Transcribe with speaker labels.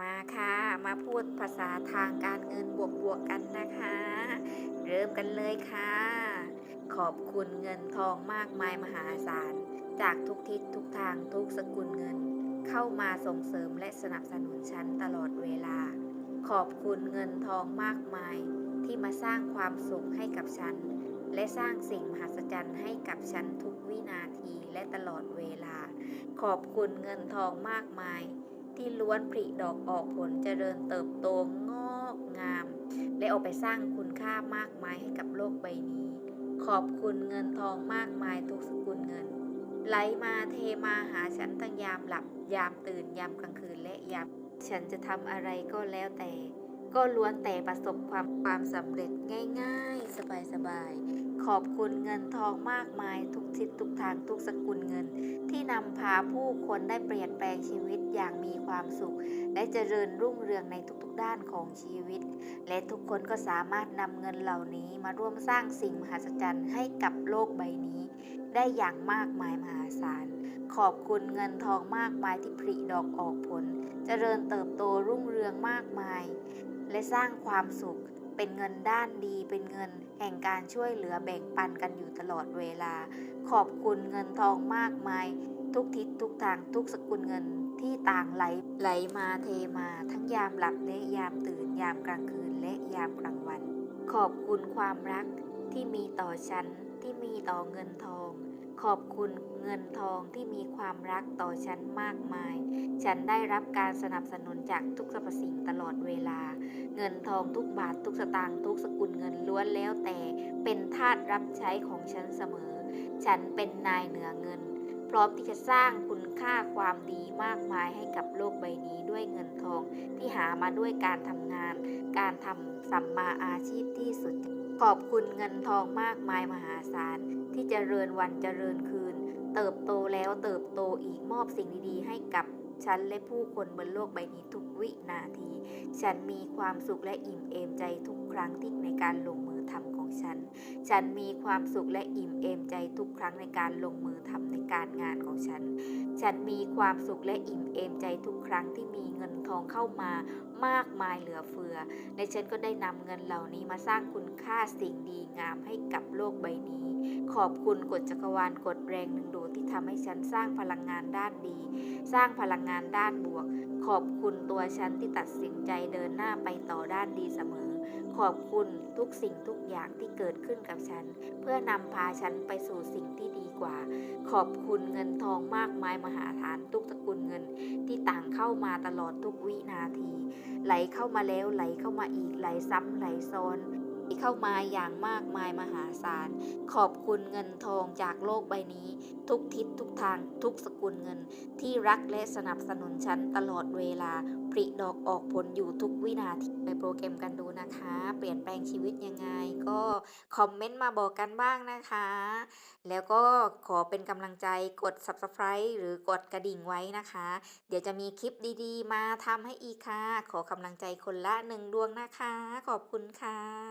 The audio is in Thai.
Speaker 1: มาค่ะ มาพูดภาษาทางการเงินบวกบวกๆกันนะคะ เริ่มกันเลยค่ะ ขอบคุณเงินทองมากมายมหาศาล จากทุกทิศทุกทางทุกสกุลเงิน เข้ามาส่งเสริมและสนับสนุนฉันตลอดเวลา ขอบคุณเงินทองมากมาย ที่มาสร้างความสุขให้กับฉัน และสร้างสิ่งมหัศจรรย์ให้กับฉันทุกวินาทีและตลอดเวลา ขอบคุณเงินทองมากมาย ที่ล้วนผลิดอกออกผลเจริญเติบโตงอกงาม และออกไปสร้างคุณค่ามากมายให้กับโลกใบนี้ ขอบคุณเงินทองมากมายทุกสกุลเงิน ไหลมาเทมาหาฉันตั้งยามหลับ ยามตื่นยามกลางคืนและยาม ฉันจะทำอะไรก็แล้วแต่ ก็ล้วนแต่ประสบความความสำเร็จง่าย ๆ สบายๆ ขอบคุณเงินทองมากมายทุกทิศทุกทางทุกสกุลเงิน ที่นำพาผู้คนได้เปลี่ยนแปลงชีวิตอย่างมีความสุข และเจริญรุ่งเรืองในทุกๆด้านของชีวิต และทุกคนก็สามารถนำเงินเหล่านี้มาร่วมสร้างสิ่งมหัศจรรย์ให้กับโลกใบนี้ ได้อย่างมากมายมหาศาล ขอบคุณเงินทองมากมายที่ผลิดอกออกผล เจริญเติบโตรุ่งเรืองมากมาย และสร้างความสุข เป็นเงินด้านดี เป็นเงินแห่งการช่วยเหลือแบ่งปันกันอยู่ตลอดเวลา ขอบคุณเงินทองมากมาย ทุกทิศทุกทางทุกสกุลเงินที่ต่างไหลไหลมาเทมาทั้งยามหลับและยามตื่นยามกลางคืนและยามกลางวัน ขอบคุณความรักที่มีต่อฉันที่มีต่อเงินทอง ขอบคุณเงินทองที่มีความรักต่อฉันมากมาย ฉันได้รับการสนับสนุนจากทุกสรรพสิ่งตลอดเวลา เงินทองทุกบาททุกสตางค์ทุกสกุลเงินล้วนแล้วแต่เป็นทาสรับใช้ของฉันเสมอ ฉันเป็นนายเหนือเงิน พร้อมที่จะสร้างคุณค่าความดีมากมายให้กับโลกใบนี้ด้วยเงินทองที่หามาด้วยการทำงาน การทำสัมมาอาชีพที่สุด ขอบคุณเงินทองมากมายมหาศาล ที่จเจริญวันจเจริญคืน เติบโตแล้วเติบโตอีกมอบสิ่งดีๆ ให้กับฉันและผู้คนบนโลกใบนี้ทุกวินาที ฉันมีความสุขและอิ่มเอมใจทุกครั้งที่ในการลงมือทำของฉัน ฉันมีความสุขและอิ่มเอมใจทุกครั้งในการลงมือทำในการงานของฉัน ฉันมีความสุขและอิ่มเอมใจทุกครั้งที่มีเงินทองเข้ามามากมายเหลือเฟือ และฉันก็ได้นำเงินเหล่านี้มาสร้างคุณค่าสิ่งดีงามให้กับโลกใบนี้ ขอบคุณกฎจักรวาลกฎแรงหนึ่งดูดที่ทำให้ฉันสร้างพลังงานด้านดี สร้างพลังงานด้านบวก ขอบคุณตัวฉันที่ตัดสินใจเดินหน้าไปต่อด้านดีเสมอ ขอบคุณทุกสิ่งทุกอย่างที่เกิดขึ้นกับฉัน เพื่อนำพาฉันไปสู่สิ่งที่ดีกว่า ขอบคุณเงินทองมากมายมหาฐานทุกสกุลเงินที่ต่างเข้ามาตลอดทุกวินาที ไหลเข้ามาแล้วไหลเข้ามาอีกไหลซ้ำไหลซ้อน เข้ามาอย่างมากมายมหาศาล ขอบคุณเงินทองจากโลกใบนี้ ทุกทิศทุกทางทุกสกุลเงิน ที่รักและสนับสนุนฉันตลอดเวลาผลิดอกออกผลอยู่ทุกวินาทีไปโปรแกรมกันดูนะคะ เปลี่ยนแปลงชีวิตยังไง ก็คอมเมนต์มาบอกกันบ้างนะคะ แล้วก็ขอเป็นกำลังใจกด subscribe หรือกดกระดิ่งไว้นะคะ เดี๋ยวจะมีคลิปดีๆ มาทำให้อีกค่ะ ขอกำลังใจคนละหนึ่งดวงนะคะ ขอบคุณค่ะ